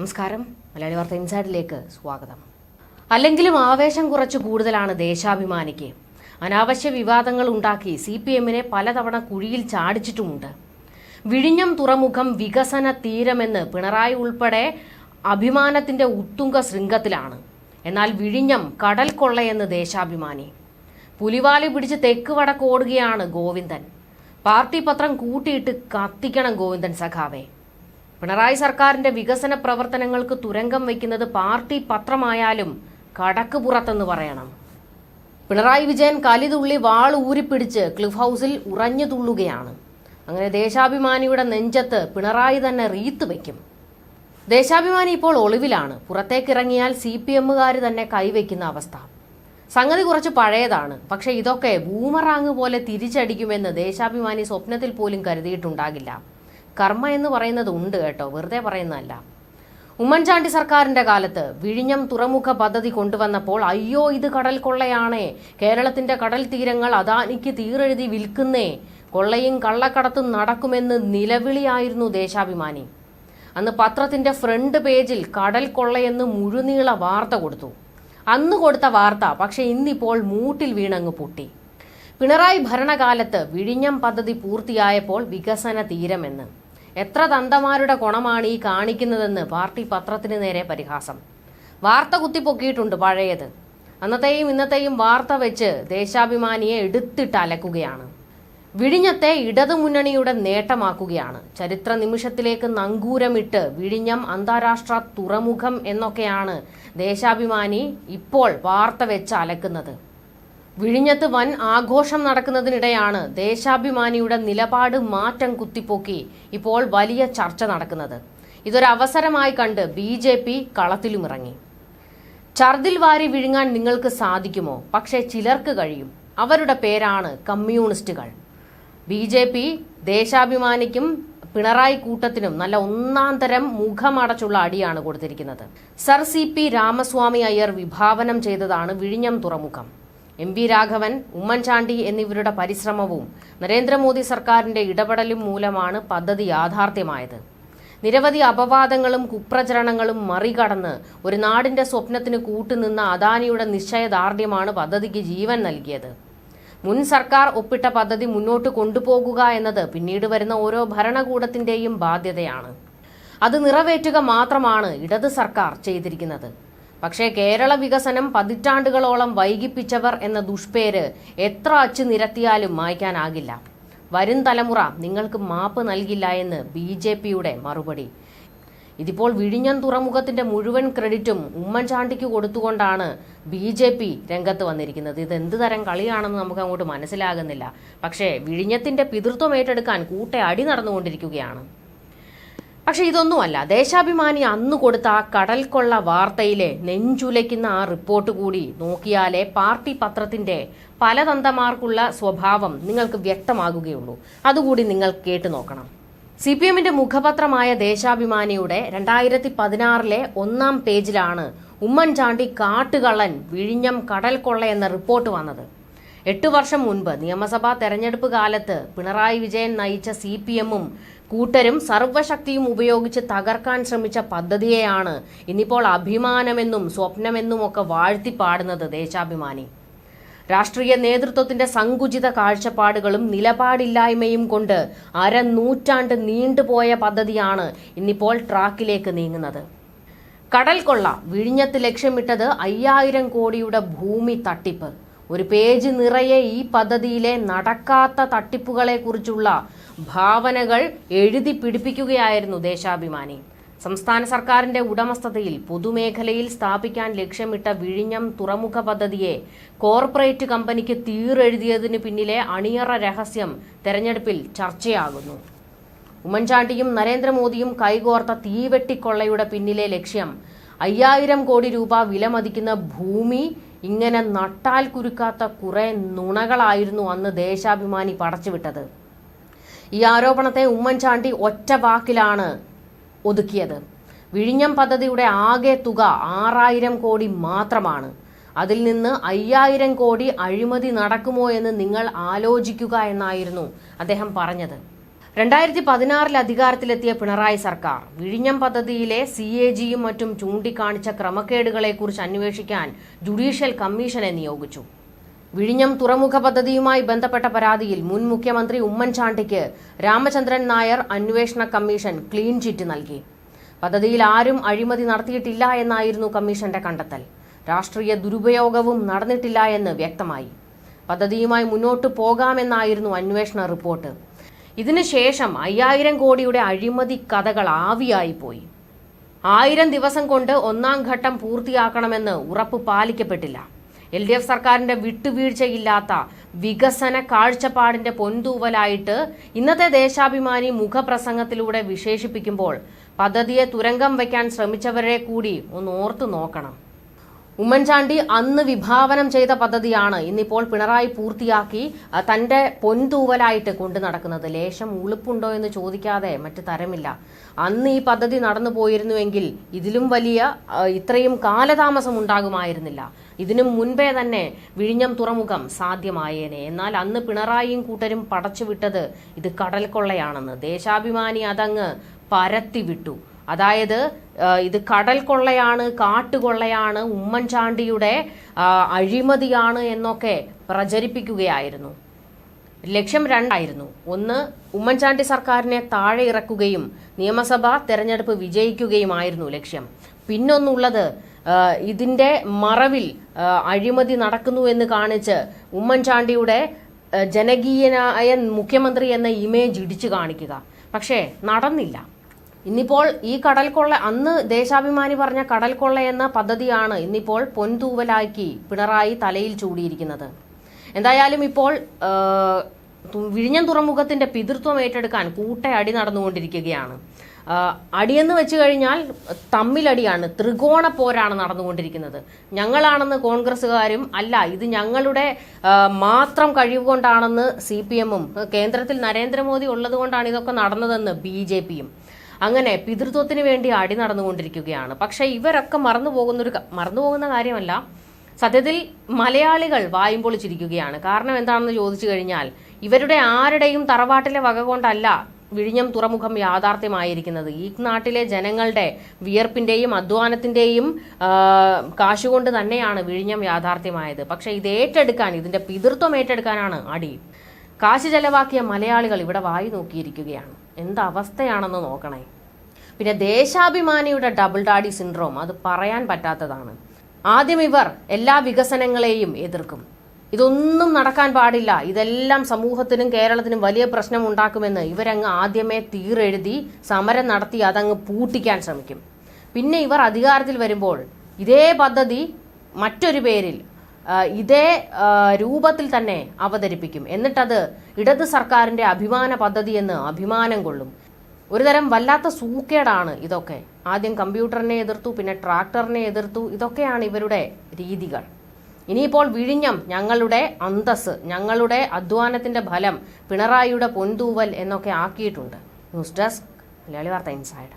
നമസ്കാരം. മലയാളി വാർത്ത ഇൻസൈഡിലേക്ക് സ്വാഗതം. അല്ലെങ്കിലും ആവേശം കുറച്ച് കൂടുതലാണ് ദേശാഭിമാനിക്ക്. അനാവശ്യ വിവാദങ്ങൾ ഉണ്ടാക്കി സി പി എമ്മിനെ പലതവണ കുഴിയിൽ ചാടിച്ചിട്ടുമുണ്ട്. വിഴിഞ്ഞം തുറമുഖം വികസന തീരമെന്ന് പിണറായി ഉൾപ്പെടെ അഭിമാനത്തിന്റെ ഉത്തുംഗ ശൃംഗത്തിലാണ് എന്നാൽ വിഴിഞ്ഞം കടൽ കൊള്ളയെന്ന് ദേശാഭിമാനി. പുലിവാലി പിടിച്ച് തെക്ക് വടക്ക് ഓടുകയാണ് ഗോവിന്ദൻ. പാർട്ടി പത്രം കൂട്ടിയിട്ട് കത്തിക്കണം ഗോവിന്ദൻ സഖാവേ. പിണറായി സർക്കാരിന്റെ വികസന പ്രവർത്തനങ്ങൾക്ക് തുരങ്കം വയ്ക്കുന്നത് പാർട്ടി പത്രമായാലും കടക്ക് പുറത്തെന്ന് പറയണം. പിണറായി വിജയൻ കലിതുള്ളി വാൾ ഊരിപ്പിടിച്ച് ക്ലിഫ് ഹൗസിൽ ഉറഞ്ഞു തുള്ളുകയാണ്. അങ്ങനെ ദേശാഭിമാനിയുടെ നെഞ്ചത്ത് പിണറായി തന്നെ റീത്ത് വയ്ക്കും. ദേശാഭിമാനി ഇപ്പോൾ ഒളിവിലാണ്. പുറത്തേക്കിറങ്ങിയാൽ സി പി എമ്മുകാർ തന്നെ കൈവയ്ക്കുന്ന അവസ്ഥ. സംഗതി കുറച്ച് പഴയതാണ്. പക്ഷേ ഇതൊക്കെ ബൂമറാങ് പോലെ തിരിച്ചടിക്കുമെന്ന് ദേശാഭിമാനി സ്വപ്നത്തിൽ പോലും കരുതിയിട്ടുണ്ടാകില്ല. കർമ്മ എന്ന് പറയുന്നത് ഉണ്ട് കേട്ടോ വെറുതെ പറയുന്നതല്ല. ഉമ്മൻചാണ്ടി സർക്കാരിന്റെ കാലത്ത് വിഴിഞ്ഞം തുറമുഖ പദ്ധതി കൊണ്ടുവന്നപ്പോൾ അയ്യോ ഇത് കടൽ കൊള്ളയാണേ കേരളത്തിന്റെ കടൽ തീരങ്ങൾ അദാനിക്ക് തീരെഴുതി വിൽക്കുന്നേ കൊള്ളയും കള്ളക്കടത്തും നടക്കുമെന്ന് നിലവിളിയായിരുന്നു ദേശാഭിമാനി. അന്ന് പത്രത്തിന്റെ ഫ്രണ്ട് പേജിൽ കടൽ കൊള്ളയെന്ന് മുഴുനീള വാർത്ത കൊടുത്തു. അന്ന് കൊടുത്ത വാർത്ത പക്ഷെ ഇന്നിപ്പോൾ മൂട്ടിൽ വീണങ്ങ് പൊട്ടി. പിണറായി ഭരണകാലത്ത് വിഴിഞ്ഞം പദ്ധതി പൂർത്തിയായപ്പോൾ വികസന തീരമെന്ന്. എത്ര തന്തമാരുടെ ഗുണമാണ് ഈ കാണിക്കുന്നതെന്ന് പാർട്ടി പത്രത്തിന് നേരെ പരിഹാസം. വാർത്ത കുത്തിപ്പൊക്കിയിട്ടുണ്ട് പഴയത്. അന്നത്തെയും ഇന്നത്തെയും വാർത്ത വെച്ച് ദേശാഭിമാനിയെ എടുത്തിട്ട് അലക്കുകയാണ്. വിഴിഞ്ഞത്തെ ഇടതുമുന്നണിയുടെ നേട്ടമാക്കുകയാണ്. ചരിത്ര നിമിഷത്തിലേക്ക് നങ്കൂരമിട്ട് വിഴിഞ്ഞം അന്താരാഷ്ട്ര തുറമുഖം എന്നൊക്കെയാണ് ദേശാഭിമാനി ഇപ്പോൾ വാർത്ത വെച്ച് അലക്കുന്നത്. വിഴിഞ്ഞത്ത് വൻ ആഘോഷം നടക്കുന്നതിനിടെയാണ് ദേശാഭിമാനിയുടെ നിലപാട് മാറ്റം കുത്തിപ്പോക്കി ഇപ്പോൾ വലിയ ചർച്ച നടക്കുന്നത്. ഇതൊരവസരമായി കണ്ട് ബി ജെ പി കളത്തിലുമിറങ്ങി. ഛർദിൽ വാരി വിഴുങ്ങാൻ നിങ്ങൾക്ക് സാധിക്കുമോ? പക്ഷേ ചിലർക്ക് കഴിയും. അവരുടെ പേരാണ് കമ്മ്യൂണിസ്റ്റുകൾ. ബി ജെ പി ദേശാഭിമാനിക്കും പിണറായി കൂട്ടത്തിനും നല്ല ഒന്നാം തരം മുഖമടച്ചുള്ള അടിയാണ് കൊടുത്തിരിക്കുന്നത്. Sir C P Ramaswami Iyer വിഭാവനം ചെയ്തതാണ് വിഴിഞ്ഞം തുറമുഖം. എം വി രാഘവൻ ഉമ്മൻചാണ്ടി എന്നിവരുടെ പരിശ്രമവും നരേന്ദ്രമോദി സർക്കാരിന്റെ ഇടപെടലും മൂലമാണ് പദ്ധതി യാഥാർത്ഥ്യമായത്. നിരവധി അപവാദങ്ങളും കുപ്രചരണങ്ങളും മറികടന്ന് ഒരു നാടിന്റെ സ്വപ്നത്തിന് കൂട്ടുനിന്ന അദാനിയുടെ നിശ്ചയദാർഢ്യമാണ് പദ്ധതിക്ക് ജീവൻ നൽകിയത്. മുൻ സർക്കാർ ഒപ്പിട്ട പദ്ധതി മുന്നോട്ട് കൊണ്ടുപോകുക എന്നത് പിന്നീട് വരുന്ന ഓരോ ഭരണകൂടത്തിന്റെയും ബാധ്യതയാണ്. അത് നിറവേറ്റുക മാത്രമാണ് ഇടത് സർക്കാർ ചെയ്തിരിക്കുന്നത്. പക്ഷേ കേരള വികസനം പതിറ്റാണ്ടുകളോളം വൈകിപ്പിച്ചവർ എന്ന ദുഷ്പേര് എത്ര അച്ചു നിരത്തിയാലും മായ്ക്കാനാകില്ല. വരും തലമുറ നിങ്ങൾക്ക് മാപ്പ് നൽകില്ല എന്ന് ബി ജെ പിയുടെ മറുപടി. ഇതിപ്പോൾ വിഴിഞ്ഞം തുറമുഖത്തിന്റെ മുഴുവൻ ക്രെഡിറ്റും ഉമ്മൻചാണ്ടിക്ക് കൊടുത്തുകൊണ്ടാണ് ബി ജെ പി രംഗത്ത് വന്നിരിക്കുന്നത്. ഇത് എന്ത് തരം കളിയാണെന്ന് നമുക്ക് അങ്ങോട്ട് മനസ്സിലാകുന്നില്ല. പക്ഷേ വിഴിഞ്ഞത്തിന്റെ പിതൃത്വം ഏറ്റെടുക്കാൻ കൂട്ടെ അടി നടന്നുകൊണ്ടിരിക്കുകയാണ്. പക്ഷെ ഇതൊന്നുമല്ല. ദേശാഭിമാനി അന്ന് കൊടുത്ത ആ കടൽക്കൊള്ള കൊള്ള വാർത്തയിലെ നെഞ്ചുലയ്ക്കുന്ന ആ റിപ്പോർട്ട് കൂടി നോക്കിയാലേ പാർട്ടി പത്രത്തിന്റെ പലതന്തമാർക്കുള്ള സ്വഭാവം നിങ്ങൾക്ക് വ്യക്തമാകുകയുള്ളൂ. അതുകൂടി നിങ്ങൾ കേട്ടു നോക്കണം. സി പി എമ്മിന്റെ മുഖപത്രമായ ദേശാഭിമാനിയുടെ രണ്ടായിരത്തി പതിനാറിലെ ഒന്നാം പേജിലാണ് ഉമ്മൻചാണ്ടി കാട്ടുകള്ളൻ വിഴിഞ്ഞം കടൽ കൊള്ള എന്ന റിപ്പോർട്ട് വന്നത്. എട്ട് വർഷം മുൻപ് നിയമസഭാ തെരഞ്ഞെടുപ്പ് കാലത്ത് പിണറായി വിജയൻ നയിച്ച സി പി എമ്മും കൂട്ടരും സർവശക്തിയും ഉപയോഗിച്ച് തകർക്കാൻ ശ്രമിച്ച പദ്ധതിയെയാണ് ഇന്നിപ്പോൾ അഭിമാനമെന്നും സ്വപ്നമെന്നും ഒക്കെ വാഴ്ത്തിപ്പാടുന്നത് ദേശാഭിമാനി. രാഷ്ട്രീയ നേതൃത്വത്തിന്റെ സങ്കുചിത കാഴ്ചപ്പാടുകളും നിലപാടില്ലായ്മയും കൊണ്ട് അരനൂറ്റാണ്ട് നീണ്ടുപോയ പദ്ധതിയാണ് ഇന്നിപ്പോൾ ട്രാക്കിലേക്ക് നീങ്ങുന്നത്. കടൽ കൊള്ള വിഴിഞ്ഞത്ത് ലക്ഷ്യമിട്ടത് അയ്യായിരം കോടിയുടെ ഭൂമി തട്ടിപ്പ്. ഒരു പേജ് നിറയെ ഈ പദ്ധതിയിലെ നടക്കാത്ത തട്ടിപ്പുകളെ കുറിച്ചുള്ള ഭാവനകൾ എഴുതി പിടിപ്പിക്കുകയായിരുന്നു ദേശാഭിമാനി. സംസ്ഥാന സർക്കാരിന്റെ ഉടമസ്ഥതയിൽ പൊതുമേഖലയിൽ സ്ഥാപിക്കാൻ ലക്ഷ്യമിട്ട വിഴിഞ്ഞം തുറമുഖ പദ്ധതിയെ കോർപ്പറേറ്റ് കമ്പനിക്ക് തീറെഴുതിയതിന് പിന്നിലെ അണിയറ രഹസ്യം തെരഞ്ഞെടുപ്പിൽ ചർച്ചയാകുന്നു. ഉമ്മൻചാണ്ടിയും നരേന്ദ്രമോദിയും കൈകോർത്ത തീവെട്ടിക്കൊള്ളയുടെ പിന്നിലെ ലക്ഷ്യം അയ്യായിരം കോടി രൂപ വിലമതിക്കുന്ന ഭൂമി ഇങ്ങനെ നട്ടാൽ കുരുക്കാത്ത കുറെ നുണകളായിരുന്നു അന്ന് ദേശാഭിമാനി പടച്ചുവിട്ടത്. ഈ ആരോപണത്തെ ഉമ്മൻചാണ്ടി ഒറ്റ വാക്കിലാണ് ഒതുക്കിയത്. വിഴിഞ്ഞം പദ്ധതിയുടെ ആകെ തുക ആറായിരം കോടി മാത്രമാണ്. അതിൽ നിന്ന് അയ്യായിരം കോടി അഴിമതി നടക്കുമോ എന്ന് നിങ്ങൾ ആലോചിക്കുക എന്നായിരുന്നു അദ്ദേഹം പറഞ്ഞത്. രണ്ടായിരത്തി പതിനാറിൽ അധികാരത്തിലെത്തിയ പിണറായി സർക്കാർ വിഴിഞ്ഞം പദ്ധതിയിലെ സി എ ജിയും മറ്റും ചൂണ്ടിക്കാണിച്ച ക്രമക്കേടുകളെക്കുറിച്ച് അന്വേഷിക്കാൻ ജുഡീഷ്യൽ കമ്മീഷനെ നിയോഗിച്ചു. വിഴിഞ്ഞം തുറമുഖ പദ്ധതിയുമായി ബന്ധപ്പെട്ട പരാതിയിൽ മുൻ മുഖ്യമന്ത്രി ഉമ്മൻചാണ്ടിക്ക് രാമചന്ദ്രൻ നായർ അന്വേഷണ കമ്മീഷൻ ക്ലീൻ ചിറ്റ് നൽകി. പദ്ധതിയിൽ ആരും അഴിമതി നടത്തിയിട്ടില്ല എന്നായിരുന്നു കമ്മീഷന്റെ കണ്ടെത്തൽ. രാഷ്ട്രീയ ദുരുപയോഗവും നടന്നിട്ടില്ല എന്ന് വ്യക്തമായി. പദ്ധതിയുമായി മുന്നോട്ടു പോകാമെന്നായിരുന്നു അന്വേഷണ റിപ്പോർട്ട്. ഇതിനുശേഷം അയ്യായിരം കോടിയുടെ അഴിമതി കഥകൾ ആവിയായിപ്പോയി ആയിരം ദിവസം കൊണ്ട് ഒന്നാം ഘട്ടം പൂർത്തിയാക്കണമെന്ന് ഉറപ്പ് പാലിക്കപ്പെട്ടില്ല. എൽ ഡി എഫ് സർക്കാരിന്റെ വിട്ടുവീഴ്ചയില്ലാത്ത വികസന കാഴ്ചപ്പാടിന്റെ പൊന്തൂവലായിട്ട് ഇന്നത്തെ ദേശാഭിമാനി മുഖപ്രസംഗത്തിലൂടെ വിശേഷിപ്പിക്കുമ്പോൾ പദ്ധതിയെ തുരങ്കം വയ്ക്കാൻ ശ്രമിച്ചവരെ കൂടി ഒന്ന് ഓർത്തു നോക്കണം. ഉമ്മൻചാണ്ടി അന്ന് വിഭാവനം ചെയ്ത പദ്ധതിയാണ് ഇന്നിപ്പോൾ പിണറായി പൂർത്തിയാക്കി തന്റെ പൊൻതൂവലായിട്ട് കൊണ്ടു നടക്കുന്നത്. ലേശം ഉളുപ്പുണ്ടോ എന്ന് ചോദിക്കാതെ മറ്റു തരമില്ല. അന്ന് ഈ പദ്ധതി നടന്നു പോയിരുന്നുവെങ്കിൽ ഇതിലും വലിയ ഇത്രയും കാലതാമസം ഉണ്ടാകുമായിരുന്നില്ല. ഇതിനു മുൻപേ തന്നെ വിഴിഞ്ഞം തുറമുഖം സാധ്യമായേനെ. എന്നാൽ അന്ന് പിണറായിയും കൂട്ടരും പടച്ചുവിട്ടത് ഇത് കടൽ കൊള്ളയാണെന്ന് ദേശാഭിമാനി അതങ്ങ് പരത്തിവിട്ടു. അതായത് ഇത് കടൽ കൊള്ളയാണ് കാട്ടുകൊള്ളയാണ് ഉമ്മൻചാണ്ടിയുടെ അഴിമതിയാണ് എന്നൊക്കെ പ്രചരിപ്പിക്കുകയായിരുന്നു. ലക്ഷ്യം രണ്ടായിരുന്നു. ഒന്ന് ഉമ്മൻചാണ്ടി സർക്കാരിനെ താഴെ ഇറക്കുകയും നിയമസഭാ തെരഞ്ഞെടുപ്പ് വിജയിക്കുകയുമായിരുന്നു ലക്ഷ്യം. പിന്നൊന്നുള്ളത് ഇതിന്റെ മറവിൽ അഴിമതി നടക്കുന്നു എന്ന് കാണിച്ച് ഉമ്മൻചാണ്ടിയുടെ ജനകീയനായ മുഖ്യമന്ത്രി എന്ന ഇമേജ് ഇടിച്ചു കാണിക്കുക. പക്ഷേ നടന്നില്ല. ഇന്നിപ്പോൾ ഈ കടൽ കൊള്ള അന്ന് ദേശാഭിമാനി പറഞ്ഞ കടൽ കൊള്ള എന്ന പദ്ധതിയാണ് ഇന്നിപ്പോൾ പൊൻതൂവലാക്കി പിണറായി തലയിൽ ചൂടിയിരിക്കുന്നത്. എന്തായാലും ഇപ്പോൾ വിഴിഞ്ഞം തുറമുഖത്തിന്റെ പിതൃത്വം ഏറ്റെടുക്കാൻ കൂട്ടയടി നടന്നുകൊണ്ടിരിക്കുകയാണ്. അടിയെന്ന് വെച്ച് കഴിഞ്ഞാൽ തമ്മിലടിയാണ് ത്രികോണ പോരാണ് നടന്നുകൊണ്ടിരിക്കുന്നത്. ഞങ്ങളാണെന്ന് കോൺഗ്രസ്സുകാരും അല്ല ഇത് ഞങ്ങളുടെ മാത്രം കഴിവ് കൊണ്ടാണെന്ന് സി പി എമ്മും കേന്ദ്രത്തിൽ നരേന്ദ്രമോദി ഉള്ളതുകൊണ്ടാണ് ഇതൊക്കെ നടന്നതെന്ന് ബി ജെ പിയും. അങ്ങനെ പിതൃത്വത്തിന് വേണ്ടി അടി നടന്നുകൊണ്ടിരിക്കുകയാണ്. പക്ഷെ ഇവരൊക്കെ മറന്നു പോകുന്നൊരു മറന്നു പോകുന്ന കാര്യമല്ല. സത്യത്തിൽ മലയാളികൾ വായും പൊളിച്ചിരിക്കുകയാണ് കാരണം എന്താണെന്ന് ചോദിച്ചു കഴിഞ്ഞാൽ ഇവരുടെ ആരുടെയും തറവാട്ടിലെ വക കൊണ്ടല്ല വിഴിഞ്ഞം തുറമുഖം യാഥാർത്ഥ്യമായിരിക്കുന്നത്. ഈ നാട്ടിലെ ജനങ്ങളുടെ വിയർപ്പിന്റെയും അധ്വാനത്തിന്റെയും കാശുകൊണ്ട് തന്നെയാണ് വിഴിഞ്ഞം യാഥാർത്ഥ്യമായത്. പക്ഷെ ഇത് ഏറ്റെടുക്കാൻ ഇതിന്റെ പിതൃത്വം ഏറ്റെടുക്കാനാണ് അടി. കാശ് ചെലവാക്കിയ മലയാളികൾ ഇവിടെ വായി നോക്കിയിരിക്കുകയാണ്. എന്ത് അവസ്ഥയാണെന്ന് നോക്കണേ. പിന്നെ ദേശാഭിമാനിയുടെ ഡബിൾ ഡാഡി സിൻഡ്രോം അത് പറയാൻ പറ്റാത്തതാണ്. ആദ്യം ഇവർ എല്ലാ വികസനങ്ങളെയും എതിർക്കും. ഇതൊന്നും നടക്കാൻ പാടില്ല. ഇതെല്ലാം സമൂഹത്തിനും കേരളത്തിനും വലിയ പ്രശ്നം ഉണ്ടാക്കുമെന്ന് ഇവരങ്ങ് ആദ്യമേ തീരെഴുതി സമരം നടത്തി അതങ്ങ് പൂട്ടിക്കാൻ ശ്രമിക്കും. പിന്നെ ഇവർ അധികാരത്തിൽ വരുമ്പോൾ ഇതേ പദ്ധതി മറ്റൊരു പേരിൽ ഇതേ രൂപത്തിൽ തന്നെ അവതരിപ്പിക്കും. എന്നിട്ടത് ഇടത് സർക്കാരിന്റെ അഭിമാന പദ്ധതി എന്ന് അഭിമാനം കൊള്ളും. ഒരുതരം വല്ലാത്ത സൂക്കേടാണ് ഇതൊക്കെ. ആദ്യം കമ്പ്യൂട്ടറിനെ എതിർത്തു പിന്നെ ട്രാക്ടറിനെ എതിർത്തു. ഇതൊക്കെയാണ് ഇവരുടെ രീതികൾ. ഇനിയിപ്പോൾ വിഴിഞ്ഞം ഞങ്ങളുടെ അന്തസ് ഞങ്ങളുടെ അധ്വാനത്തിന്റെ ഫലം പിണറായിയുടെ പൊന്തൂവൽ എന്നൊക്കെ ആക്കിയിട്ടുണ്ട്. ന്യൂസ് ഡെസ്ക് മലയാളി വാർത്ത ഇൻസൈഡ്.